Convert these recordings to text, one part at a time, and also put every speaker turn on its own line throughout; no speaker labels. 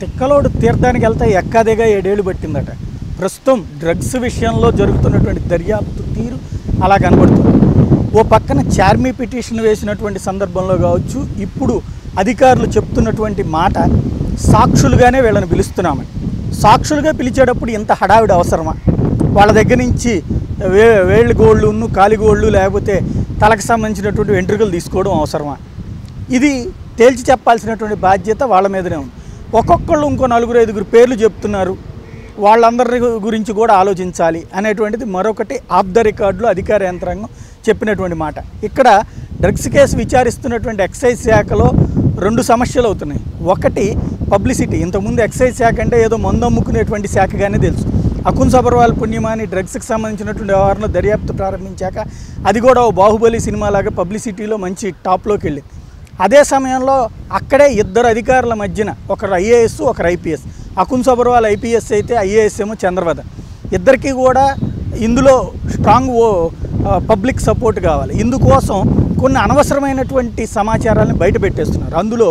తిక్కలోడు తీర్థానికి వెళ్తే ఎక్కదిగా ఏడేళ్ళు పట్టిందట. ప్రస్తుతం డ్రగ్స్ విషయంలో జరుగుతున్నటువంటి దర్యాప్తు తీరు అలా కనబడుతుంది. ఓ పక్కన చార్మీ పిటిషన్ వేసినటువంటి సందర్భంలో కావచ్చు ఇప్పుడు అధికారులు చెప్తున్నటువంటి మాట సాక్షులుగానే వీళ్ళని పిలుస్తున్నామని. సాక్షులుగా పిలిచేటప్పుడు ఇంత హడావిడి అవసరమా? వాళ్ళ దగ్గర నుంచి వే వేళ్ళు గోళ్ళు కాలి గోళ్ళు లేకపోతే తలకు సంబంధించినటువంటి వెంట్రుకలు తీసుకోవడం అవసరమా? ఇది తేల్చి చెప్పాల్సినటువంటి బాధ్యత వాళ్ళ మీదనే ఉంది. ఒక్కొక్కళ్ళు ఇంకో నలుగురు ఐదుగురు పేర్లు చెప్తున్నారు. వాళ్ళందరి గురించి కూడా ఆలోచించాలి అనేటువంటిది మరొకటి ఆఫ్ ద రికార్డులో అధికార యంత్రాంగం చెప్పినటువంటి మాట. ఇక్కడ డ్రగ్స్ కేసు విచారిస్తున్నటువంటి ఎక్సైజ్ శాఖలో రెండు సమస్యలు అవుతున్నాయి. ఒకటి పబ్లిసిటీ. ఇంతకుముందు ఎక్సైజ్ శాఖ అంటే ఏదో మందు అమ్ముకునేటువంటి శాఖగానే తెలుసు. అకున్ సబర్వాల్ పుణ్యమాని డ్రగ్స్కి సంబంధించినటువంటి వ్యవహారంలో దర్యాప్తు ప్రారంభించాక అది కూడా ఓ బాహుబలి సినిమా లాగా పబ్లిసిటీలో మంచి టాప్లోకి వెళ్ళింది. అదే సమయంలో అక్కడే ఇద్దరు అధికారుల మధ్యన ఒకరు ఐఏఎస్ ఒకరు ఐపీఎస్. అకున్ సబర్వాల్ ఐపీఎస్ అయితే ఐఏఎస్ ఏమో చంద్రవద ఇద్దరికీ కూడా ఇందులో స్ట్రాంగ్ ఓ పబ్లిక్ సపోర్ట్ కావాలి. ఇందుకోసం కొన్ని అనవసరమైనటువంటి సమాచారాన్ని బయట పెట్టేస్తున్నారు. అందులో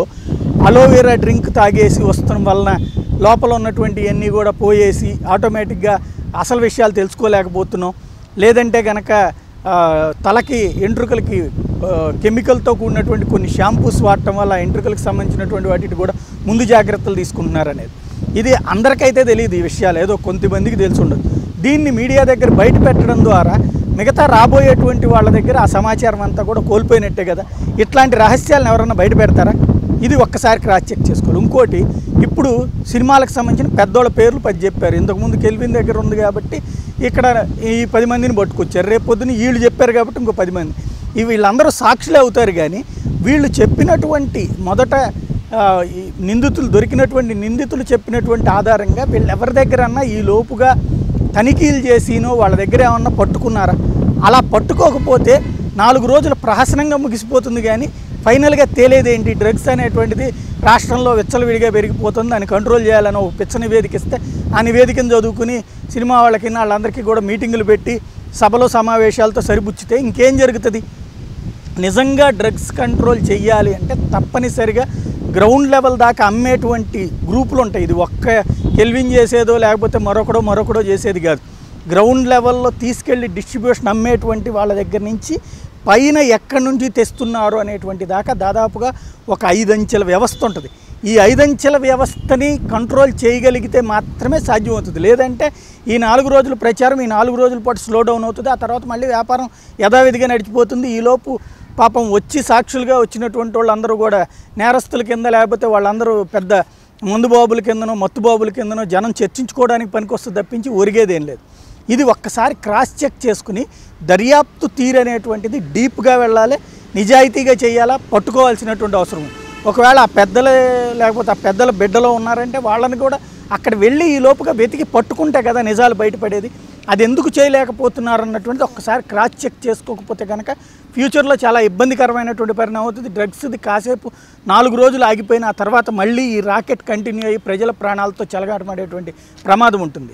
అలోవెరా డ్రింక్ తాగేసి వస్తడం వలన లోపల ఉన్నటువంటి అన్నీ కూడా పోయేసి ఆటోమేటిక్గా అసలు విషయాలు తెలుసుకోలేకపోతున్నాం. లేదంటే కనుక తలకి ఎంట్రుకలకి కెమికల్తో కూడినటువంటి కొన్ని షాంపూస్ వాడటం వల్ల ఎంట్రుకలకు సంబంధించినటువంటి వాటికి కూడా ముందు జాగ్రత్తలు తీసుకుంటున్నారనేది. ఇది అందరికైతే తెలియదు ఈ విషయాలు ఏదో కొంతమందికి తెలిసి ఉండదు దీన్ని మీడియా దగ్గర బయట పెట్టడం ద్వారా మిగతా రాబోయేటువంటి వాళ్ళ దగ్గర ఆ సమాచారం అంతా కూడా కోల్పోయినట్టే కదా. ఇట్లాంటి రహస్యాలను ఎవరన్నా బయట పెడతారా? ఇది ఒక్కసారి క్రాస్ చెక్ చేసుకోవాలి. ఇంకోటి ఇప్పుడు సినిమాలకు సంబంధించిన పెద్దోళ్ళ పేర్లు పది చెప్పారు. ఇంతకుముందు కెల్విన్ దగ్గర ఉంది కాబట్టి ఇక్కడ ఈ పది మందిని పట్టుకొచ్చారు. రేపు పొద్దున వీళ్ళు చెప్పారు కాబట్టి ఇంకో పది మంది. ఇవి వీళ్ళందరూ సాక్షులే అవుతారు కానీ వీళ్ళు చెప్పినటువంటి మొదట నిందితులు దొరికినటువంటి నిందితులు చెప్పినటువంటి ఆధారంగా వీళ్ళు ఎవరి దగ్గరన్నా ఈ లోపుగా తనిఖీలు చేసినో వాళ్ళ దగ్గర ఏమన్నా పట్టుకున్నారా? అలా పట్టుకోకపోతే నాలుగు రోజులు ప్రహసనంగా ముగిసిపోతుంది కానీ ఫైనల్గా తేలేదేంటి డ్రగ్స్ అనేటువంటిది రాష్ట్రంలో విచ్చలవిడిగా పెరిగిపోతుంది. దాన్ని కంట్రోల్ చేయాలని ఒక పిచ్చ నివేదిక ఇస్తే ఆ నివేదికను చదువుకుని సినిమా వాళ్ళకి వాళ్ళందరికీ కూడా మీటింగులు పెట్టి సభలో సమావేశాలతో సరిపుచ్చితే ఇంకేం జరుగుతుంది? నిజంగా డ్రగ్స్ కంట్రోల్ చేయాలి అంటే తప్పనిసరిగా గ్రౌండ్ లెవెల్ దాకా అమ్మేటువంటి గ్రూపులు ఉంటాయి ఇది ఒక్క కెల్విన్ చేసేదో లేకపోతే మరొకడో మరొకడో చేసేది కాదు. గ్రౌండ్ లెవెల్లో తీసుకెళ్ళి డిస్ట్రిబ్యూషన్ అమ్మేటువంటి వాళ్ళ దగ్గర నుంచి పైన ఎక్కడి నుంచి తెస్తున్నారు అనేటువంటి దాకా దాదాపుగా ఒక ఐదంచెల వ్యవస్థ ఉంటుంది. ఈ ఐదంచెల వ్యవస్థని కంట్రోల్ చేయగలిగితే మాత్రమే సాధ్యమవుతుంది. లేదంటే ఈ నాలుగు రోజుల ప్రచారం ఈ నాలుగు రోజుల పాటు స్లో డౌన్ అవుతుంది. ఆ తర్వాత మళ్ళీ వ్యాపారం యథావిధిగా నడిచిపోతుంది. ఈలోపు పాపం వచ్చి సాక్షులుగా వచ్చినటువంటి వాళ్ళందరూ కూడా నేరస్తుల కింద లేకపోతే వాళ్ళందరూ పెద్ద మందు బాబుల కిందనో మత్తు బాబుల కిందనో జనం చర్చించుకోవడానికి పనికొస్తుంది తప్పించి ఒరిగేదేం లేదు. ఇది ఒక్కసారి క్రాస్ చెక్ చేసుకుని దర్యాప్తు తీరు అనేటువంటిది డీప్గా వెళ్ళాలి నిజాయితీగా చేయాలా పట్టుకోవాల్సినటువంటి అవసరం ఒకవేళ ఆ పెద్దలే లేకపోతే ఆ పెద్దల బిడ్డలో ఉన్నారంటే వాళ్ళని కూడా అక్కడ వెళ్ళి ఈ లోపుగా వెతికి పట్టుకుంటే కదా నిజాలు బయటపడేది. అది ఎందుకు చేయలేకపోతున్నారు అన్నటువంటిది ఒక్కసారి క్రాస్ చెక్ చేసుకోకపోతే కనుక ఫ్యూచర్లో చాలా ఇబ్బందికరమైనటువంటి పరిణామం అవుతుంది. డ్రగ్స్ది కాసేపు నాలుగు రోజులు ఆగిపోయిన ఆ తర్వాత మళ్ళీ ఈ రాకెట్ కంటిన్యూ అయ్యి ప్రజల ప్రాణాలతో చెలగాటమాడేటువంటి ప్రమాదం ఉంటుంది.